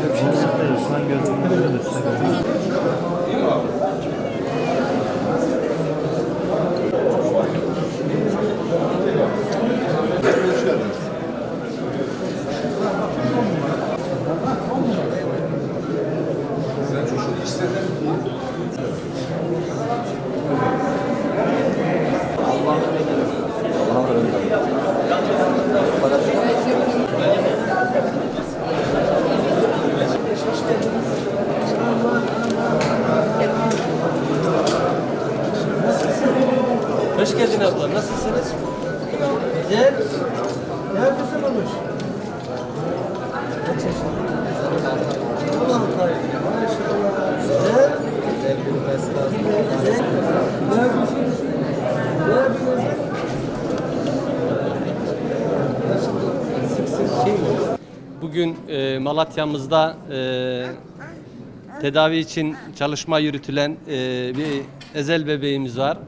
Şu an Geldin abla. Nasılsınız? Gel. Ne yapıyorsun olmuş? Kaç yaşında? Güzel. Güzel bilmesi lazım. Güzel. Ne yapıyorsunuz? Ne yapıyorsunuz? Bugün e, Malatya'mızda e, tedavi için çalışma yürütülen e, bir ezel bebeğimiz var.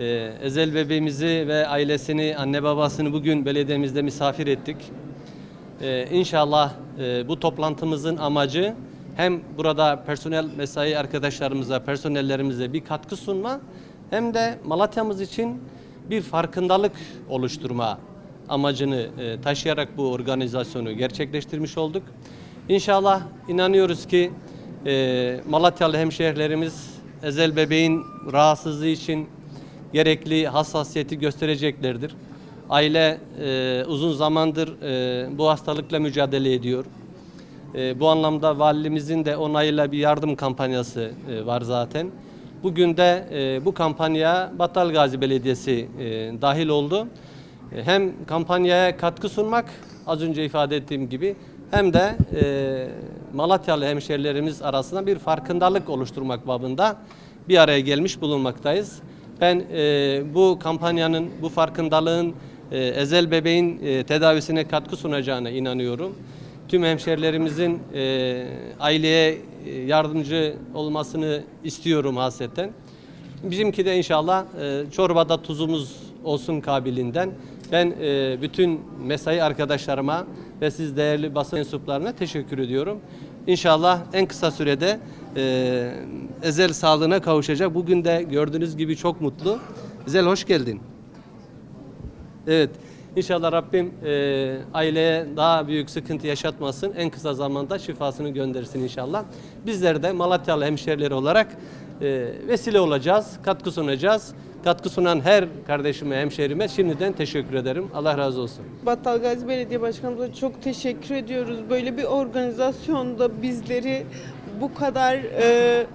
E, ezel bebeğimizi ve ailesini, anne babasını bugün belediyemizde misafir ettik. E, inşallah e, bu toplantımızın amacı hem burada personel mesai arkadaşlarımıza, personellerimize bir katkı sunma hem de Malatya'mız için bir farkındalık oluşturma amacını e, taşıyarak bu organizasyonu gerçekleştirmiş olduk. İnşallah inanıyoruz ki e, Malatyalı hemşehrilerimiz ezel bebeğin rahatsızlığı için gerekli hassasiyeti göstereceklerdir. Aile e, uzun zamandır e, bu hastalıkla mücadele ediyor. E, bu anlamda valimizin de onayıyla bir yardım kampanyası e, var zaten. Bugün de e, bu kampanyaya Battal Gazi Belediyesi e, dahil oldu. E, hem kampanyaya katkı sunmak az önce ifade ettiğim gibi hem de e, Malatyalı hemşerilerimiz arasında bir farkındalık oluşturmak babında bir araya gelmiş bulunmaktayız. Ben e, bu kampanyanın, bu farkındalığın e, ezel bebeğin e, tedavisine katkı sunacağına inanıyorum. Tüm hemşerilerimizin e, aileye e, yardımcı olmasını istiyorum hasreten. Bizimki de inşallah e, çorbada tuzumuz olsun kabilinden. Ben e, bütün mesai arkadaşlarıma ve siz değerli basın mensuplarına teşekkür ediyorum. İnşallah en kısa sürede e, Ezel sağlığına kavuşacak. Bugün de gördüğünüz gibi çok mutlu. Ezel hoş geldin. Evet. İnşallah Rabbim e, aileye daha büyük sıkıntı yaşatmasın. En kısa zamanda şifasını göndersin inşallah. Bizler de Malatyalı hemşerileri olarak e, vesile olacağız, katkı sunacağız. Katkı sunan her kardeşime, hemşerime şimdiden teşekkür ederim. Allah razı olsun. Battal Gazi Belediye Başkanımıza çok teşekkür ediyoruz. Böyle bir organizasyonda bizleri bu kadar e,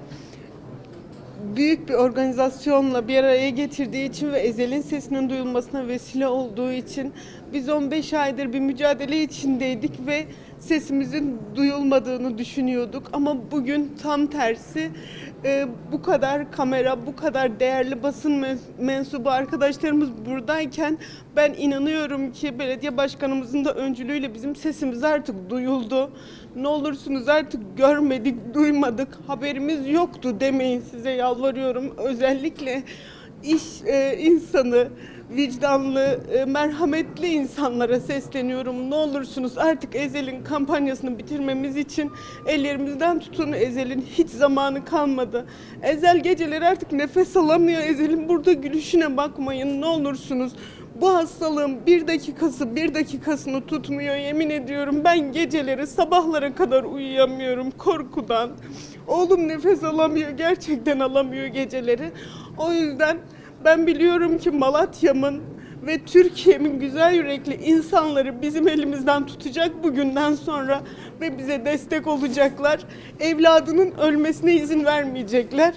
büyük bir organizasyonla bir araya getirdiği için ve Ezel'in sesinin duyulmasına vesile olduğu için biz 15 aydır bir mücadele içindeydik ve sesimizin duyulmadığını düşünüyorduk ama bugün tam tersi e, bu kadar kamera, bu kadar değerli basın men- mensubu arkadaşlarımız buradayken ben inanıyorum ki belediye başkanımızın da öncülüğüyle bizim sesimiz artık duyuldu. Ne olursunuz artık görmedik, duymadık, haberimiz yoktu demeyin size yalvarıyorum. Özellikle iş e, insanı, vicdanlı, e, merhametli insanlara sesleniyorum. Ne olursunuz artık Ezel'in kampanyasını bitirmemiz için ellerimizden tutun. Ezel'in hiç zamanı kalmadı. Ezel geceleri artık nefes alamıyor. Ezel'in burada gülüşüne bakmayın ne olursunuz. Bu hastalığın bir dakikası bir dakikasını tutmuyor yemin ediyorum. Ben geceleri sabahlara kadar uyuyamıyorum korkudan. Oğlum nefes alamıyor gerçekten alamıyor geceleri. O yüzden ben biliyorum ki Malatya'mın ve Türkiye'min güzel yürekli insanları bizim elimizden tutacak bugünden sonra ve bize destek olacaklar. Evladının ölmesine izin vermeyecekler.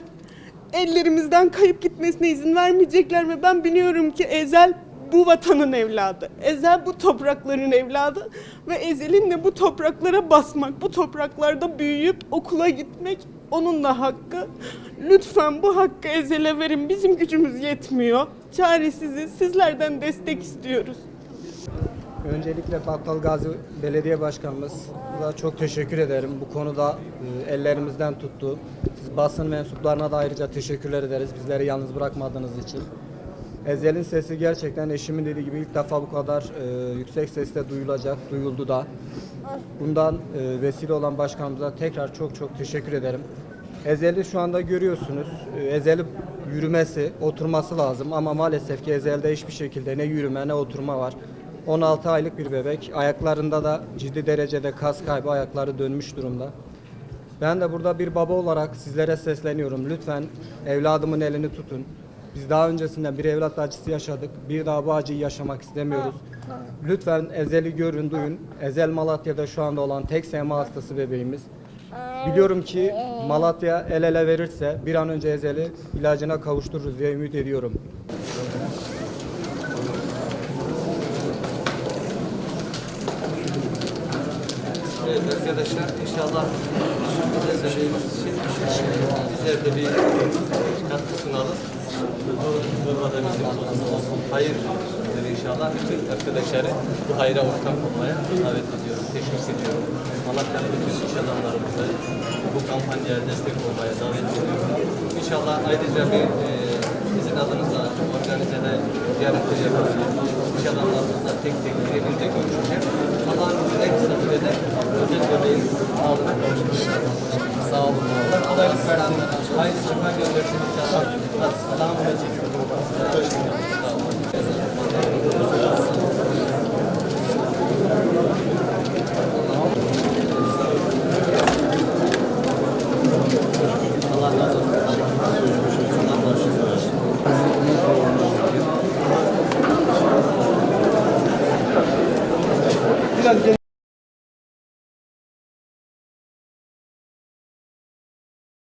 Ellerimizden kayıp gitmesine izin vermeyecekler ve ben biliyorum ki Ezel bu vatanın evladı. Ezel bu toprakların evladı ve Ezel'in de bu topraklara basmak, bu topraklarda büyüyüp okula gitmek onun da hakkı. Lütfen bu hakkı Ezel'e verin. Bizim gücümüz yetmiyor. Çaresiziz. Sizlerden destek istiyoruz. Öncelikle Battal Gazi Belediye Başkanımız da çok teşekkür ederim. Bu konuda e, ellerimizden tuttu. Siz basın mensuplarına da ayrıca teşekkürler ederiz. Bizleri yalnız bırakmadığınız için. Ezel'in sesi gerçekten eşimin dediği gibi ilk defa bu kadar e, yüksek sesle duyulacak, duyuldu da. Bundan e, vesile olan başkanımıza tekrar çok çok teşekkür ederim. Ezel'i şu anda görüyorsunuz. E, Ezel'i yürümesi, oturması lazım ama maalesef ki Ezel'de hiçbir şekilde ne yürüme ne oturma var. 16 aylık bir bebek. Ayaklarında da ciddi derecede kas kaybı, ayakları dönmüş durumda. Ben de burada bir baba olarak sizlere sesleniyorum. Lütfen evladımın elini tutun. Biz daha öncesinden bir evlat acısı yaşadık. Bir daha bu acıyı yaşamak istemiyoruz. Lütfen Ezel'i görün, duyun. Ezel Malatya'da şu anda olan tek SMA hastası bebeğimiz. Biliyorum ki Malatya el ele verirse bir an önce Ezel'i ilacına kavuştururuz diye ümit ediyorum. Evet arkadaşlar inşallah size söylediğimiz için bizler de bir katkı sunalım. Bu durmada bizim olsun. Hayır inşallah bütün arkadaşları bu hayra ortak olmaya davet ediyorum. Teşekkür ediyorum. Malatya'nın bütün iş adamlarımızı bu kampanyaya destek olmaya davet ediyorum. İnşallah ayrıca bir e, sizin adınıza organizede ziyaretler yapacağız. İş adamlarımızla tek tek birebir de görüşeceğim. Allah'ın izniyle en kısa sürede özel bebeğin sağlığına kavuşacağız. Sağ olun. Allah kolaylık versin. Hayırlı sefer göndersin inşallah.